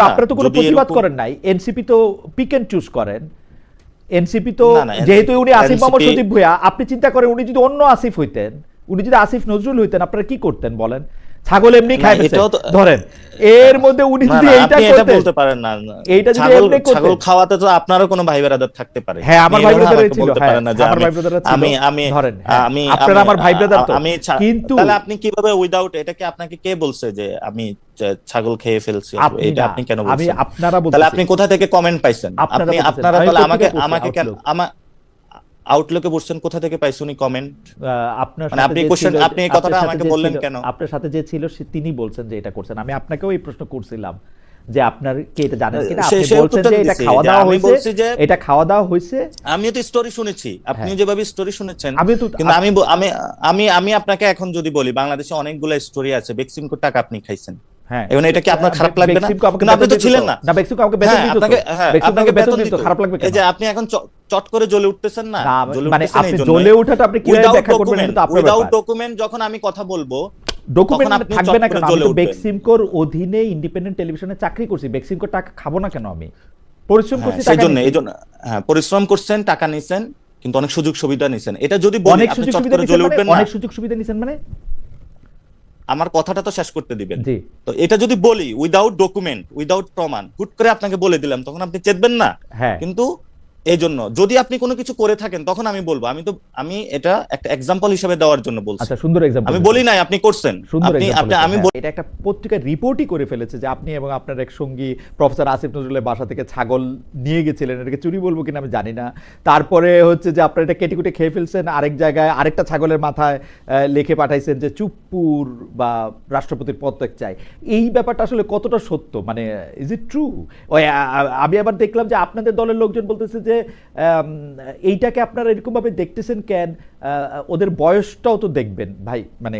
কিন্তু আপনারা তো কোনো প্রতিবাদ করেন নাই। এনসিপি তো পিক এন্ড চুজ করেন। এনসিপি তো যেহেতু উনি আসিফ NCP মোহাম্মদ সজীব ভুয়া আপনি চিন্তা করেন উনি যদি অন্য আসিফ হইতেন উনি যদি আসিফ নজরুল হইতেন আপনারা কি করতেন বলেন? ছাগল এমনি খায়। ধরেন এর মধ্যে উনি যদি এইটা এটা বলতে পারেন না। এইটা যদি এমনি করতেন- ছাগল খাওয়াতে তো আপনারও কোনো ভাই ব্রাদার থাকতে পারে। হ্যাঁ, আমার ভাই আমাকে ছিল, বলতে হ্যাঁ, পারেন না যে আমার আমি ভাই ব্রাদাররা ছিল। আমি আমি ধরেন, হ্যাঁ, আমি আপনারা আমার ভাই ব্রাদার তো। আমি কিন্তু- তাহলে আপনি কীভাবে উইদাউট এটাকে আপনাকে কে বলছে যে আমি ছাগল খেয়ে ফেলছি? এটা আপনি কেন বলছেন আমি বলছেন? আপনারা তাহলে আপনি কোথা থেকে কমেন্ট পাইছেন? আপনি আপনারা তাহলে আমাকে আমাকে কেন আউটলুকে বলছেন কোথা থেকে পাইছেন উনি কমেন্ট আপনার মানে আপনি ছিল- আপনি এই কথাটা আমাকে বললেন কেন? আপনার সাথে যে ছিল সে তিনি বলছেন যে এটা করছেন। আমি আপনাকেও এই প্রশ্ন করছিলাম যে আপনার কি এটা জানেন কিনা? আপনি বলছেন যে এটা খাওয়া দাওয়া আমি হয়েছে যে- এটা খাওয়া দাওয়া হয়েছে। আমিও তো স্টোরি শুনেছি। আপনি হ্যাঁ। যেভাবে স্টোরি শুনেছেন আমি তো কিন্তু আমি আমি আমি আমি আপনাকে এখন যদি বলি বাংলাদেশে অনেকগুলো স্টোরি আছে। বেক্সিমকো টাকা আপনি খাইছেন। হ্যাঁ। এখন এটা কি আপনার খারাপ লাগবে না? আপনি তো ছিলেন না। না বেক্সিমকো আমাকে বেতন হ্যাঁ, দিত আপনাকে হ্যাঁ, আপনাকে বেতন দিত। খারাপ লাগবে এই যে আপনি এখন চট করে জ্বলে উঠতেছেন না? মানে আপনি। জ্বলে ওঠাটা আপনি কীভাবে ব্যাখ্যা করবেন document, এটা তো আপনার without ব্যাপার। যখন আমি কথা বলব ডকুমেন্ট আপনি থাকবে না কেন? আমি বেক্সিমকোর অধীনে ইন্ডিপেন্ডেন্ট টেলিভিশনে চাকরি করছি। বেক্সিমকোর টাকা খাব না কেন আমি? পরিশ্রম হ্যাঁ, করছি সেই জন্য। এই জন্য হ্যাঁ পরিশ্রম করছেন টাকা নিছেন কিন্তু অনেক সুযোগ সুবিধা নিছেন। এটা যদি বলি অনেক আপনি সুযোগ চট সুবিধা করে জ্বলে মানে উঠবেন না। অনেক সুযোগ সুবিধা নিছেন মানে? আমার কথাটা তো শেষ করতে দিবেন। তো এটা যদি বলি উইদাউট ডকুমেন্ট উইদাউট প্রমাণ হুট করে আপনাকে বলে দিলাম তখন আপনি চেতবেন না। হ্যাঁ। কিন্তু এই জন্য যদি আপনি কোনো কিছু করে থাকেন তখন আমি বলব। আমি তো আমি এটা একটা এক্সাম্পল হিসেবে দেওয়ার জন্য বলছি। আচ্ছা সুন্দর এক্সাম্পল আমি বলি নাই আপনি করছেন। আপনি আপনি আমি হ্যাঁ। এটা একটা পত্রিকায় রিপোর্টই করে ফেলেছে যে আপনি এবং আপনার এক সঙ্গী প্রফেসর আসিফ নজরুলের বাসা থেকে ছাগল নিয়ে গেছিলেন। এটাকে চুরি বলব কিনা আমি জানি না। তারপরে হচ্ছে যে আপনারা এটা কেটে কুটে খেয়ে ফেলছেন। আরেক জায়গায় আরেকটা ছাগলের মাথায় লিখে পাঠাইছেন যে চুপপুর বা রাষ্ট্রপতির পদত্যাগ চাই। এই ব্যাপারটা আসলে কতটা সত্য? মানে ইজ ইট ট্রু আমি আবার দেখলাম যে আপনাদের দলের লোকজন বলতেছে যে আম, এইটাকে আপনারা এরকমভাবে দেখতেছেন কেন? ওদের বয়সটাও তো দেখবেন ভাই মানে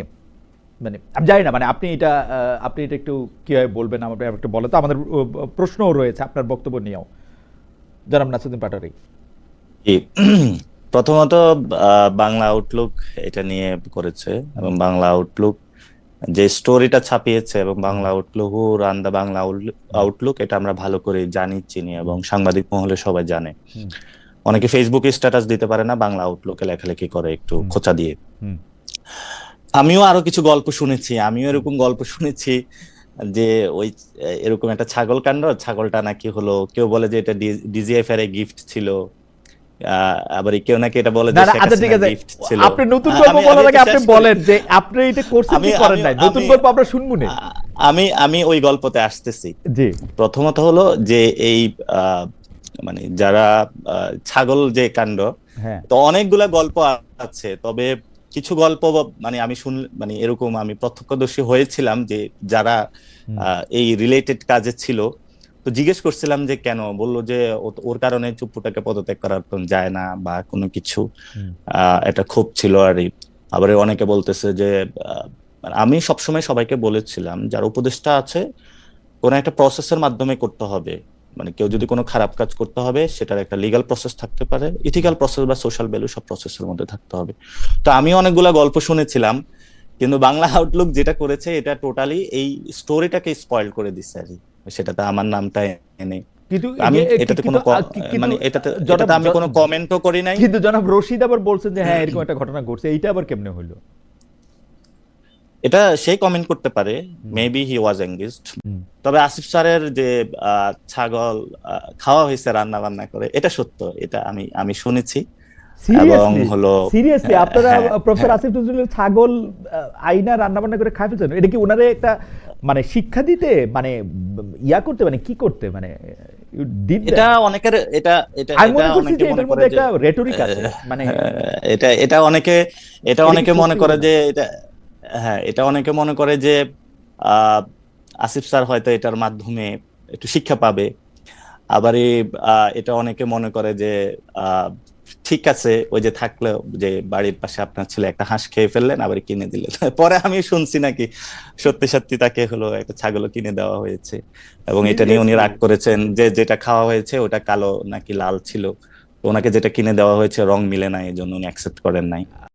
মানে আমি জানি না মানে আপনি এটা আপনি এটা একটু কীভাবে বলবেন আমার একটু বলে তো আমাদের প্রশ্নও রয়েছে আপনার বক্তব্য নিয়েও। জনাব নাসুদ্দিন পাটারি প্রথমত বাংলা আউটলুক এটা নিয়ে করেছে এবং বাংলা আউটলুক যে স্টোরিটা ছাপিয়েছে এবং বাংলা আউটলুক ও রান দা বাংলা আউটলুক এটা আমরা ভালো করে জানি চিনি এবং সাংবাদিক মহলে সবাই জানে। অনেকে ফেসবুকে স্ট্যাটাস দিতে পারে না বাংলা আউটলুকে লেখালেখি করে একটু খোঁচা দিয়ে। আমিও আরও কিছু গল্প শুনেছি আমিও এরকম গল্প শুনেছি যে ওই এরকম একটা ছাগল কাণ্ড ছাগলটা নাকি হলো কেউ বলে যে এটা ডিজিএফ এর গিফট ছিল। আবার কেউ নাকি এটা বলে যে আচ্ছা ঠিক আছে। আপনি নতুন গল্প বলার আগে আপনি বলেন যে আপনি এটা করছেন কি করেন নাই? নতুন গল্প আমরা শুনব না। আমি আমি ওই গল্পতে আসতেছি। জি। প্রথমত হলো যে এই মানে যারা ছাগল যে কাণ্ড হ্যাঁ। তো অনেকগুলা গল্প আছে। তবে কিছু গল্প মানে আমি শুন মানে এরকম আমি প্রত্যক্ষদর্শী হয়েছিলাম যে যারা আহ, এই রিলেটেড কাজে ছিল তো জিজ্ঞেস করছিলাম যে কেন? বলল যে ওর কারণে চুপ্পুটাকে পদত্যাগ করার যায় না বা কোনো কিছু। এটা খুব ছিল আর। আবার অনেকে বলতেছে যে আমি সবসময় সবাইকে বলেছিলাম যার উপদেষ্টা আছে কোন একটা প্রসেসের মাধ্যমে করতে হবে। মানে কেউ যদি কোনো খারাপ কাজ করতে হবে সেটার একটা লিগ্যাল প্রসেস থাকতে পারে। ইথিক্যাল প্রসেস বা সোশ্যাল ভ্যালু সব প্রসেসের মধ্যে থাকতে হবে। তো আমি অনেকগুলা গল্প শুনেছিলাম কিন্তু বাংলা আউটলুক যেটা করেছে এটা টোটালি এই স্টোরিটাকে স্পয়েল করে দিচ্ছে আর কি। সেটাতে আমার নামটা এনে কিন্তু আমি এটাতে কোনো মানে এটাতে এটাতে আমি কোনো কমেন্টও করি নাই। কিন্তু জনাব রশিদ আবার বলছেন যে হ্যাঁ এরকম একটা ঘটনা ঘটছে এইটা আবার কেমনে হইল? এটা সে কমেন্ট করতে পারে। মেবি হি ওয়াজ এঙ্গেজড তবে আসিফ স্যারের যে ছাগল খাওয়া হয়েছে রান্না বান্না করে এটা সত্য এটা আমি আমি শুনেছি। এবং হলো সিরিয়াসলি হ্যাঁ, আপনারা হ্যাঁ, প্রফেসর হ্যাঁ। আসিফ নজরুলের ছাগল আইনা রান্না বান্না করে খাই ফেলছেন। এটা কি ওনারে একটা মানে শিক্ষা দিতে মানে ইয়া করতে মানে কি করতে মানে? এটা অনেকের এটা এটা মনে মধ্যে একটা রেটরিক আছে মানে হ্যাঁ, এটা এটা অনেকে এটা অনেকে মনে করে যে এটা হ্যাঁ এটা অনেকে মনে করে যে আহ, আসিফ স্যার হয়তো এটার মাধ্যমে একটু শিক্ষা পাবে। আবার এটা অনেকে মনে করে যে আহ, ঠিক আছে, ওই যে থাকল যে বাড়ির পাশে আপনার ছেলে একটা হাঁস খেয়ে ফেললেন, আবার কিনে দিলেন। পরে আমি শুনছি নাকি সত্যি সত্যি তাকে হলো একটা ছাগল কিনে দেওয়া হয়েছে। এবং এটা নিয়ে উনি রাগ করেছেন যে যেটা খাওয়া হয়েছে ওটা কালো নাকি লাল ছিল। ওনাকে যেটা কিনে দেওয়া হয়েছে রং মিলে না এই জন্য উনি অ্যাকসেপ্ট করেন নাই।